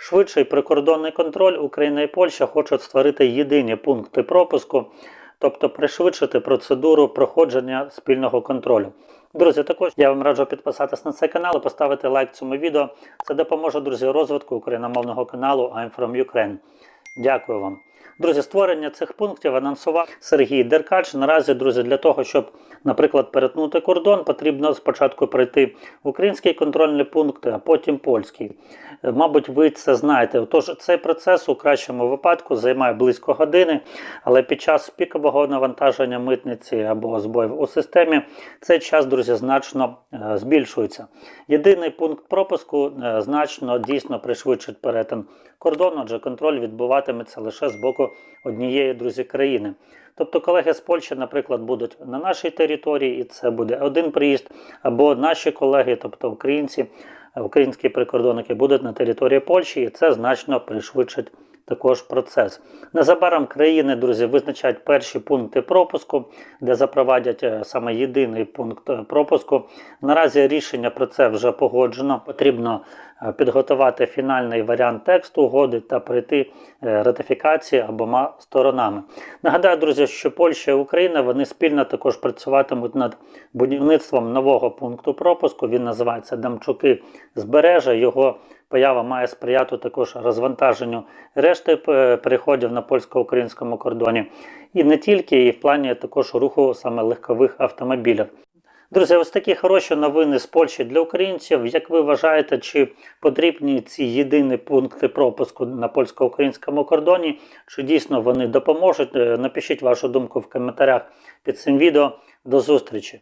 швидший прикордонний контроль Україна і Польща хочуть створити єдині пункти пропуску, тобто пришвидшити процедуру проходження спільного контролю. Друзі, також я вам раджу підписатись на цей канал і поставити лайк цьому відео. Це допоможе, друзі, розвитку україномовного каналу I'm from Ukraine. Дякую вам. Друзі, створення цих пунктів анонсував Сергій Деркач. Наразі, друзі, для того, щоб, наприклад, перетнути кордон, потрібно спочатку пройти український контрольний пункт, а потім польський. Е, Мабуть, ви це знаєте. Тож цей процес у кращому випадку займає близько години, але під час пікового навантаження митниці або збоїв у системі цей час, друзі, значно е, збільшується. Єдиний пункт пропуску е, значно дійсно пришвидшить перетин кордону, адже контроль відбуватиметься лише з боку однієї друзі країни. Тобто колеги з Польщі, наприклад, будуть на нашій території, і це буде один приїзд, або наші колеги, тобто українці, українські прикордонники, будуть на території Польщі, і це значно пришвидшить також процес. Незабаром країни, друзі, визначають перші пункти пропуску, де запровадять е, саме єдиний пункт е, пропуску. Наразі рішення про це вже погоджено. Потрібно підготувати фінальний варіант тексту угоди та прийти е, ратифікації обома сторонами. Нагадаю, друзі, що Польща і Україна вони спільно також працюватимуть над будівництвом нового пункту пропуску. Він називається Дамчуки збережжя. Його поява має сприяти також розвантаженню решти е, переходів на польсько-українському кордоні. І не тільки, і в плані також руху саме легкових автомобілів. Друзі, ось такі хороші новини з Польщі для українців. Як ви вважаєте, чи потрібні ці єдині пункти пропуску на польсько-українському кордоні? Чи дійсно вони допоможуть? Е, Напишіть вашу думку в коментарях під цим відео. До зустрічі!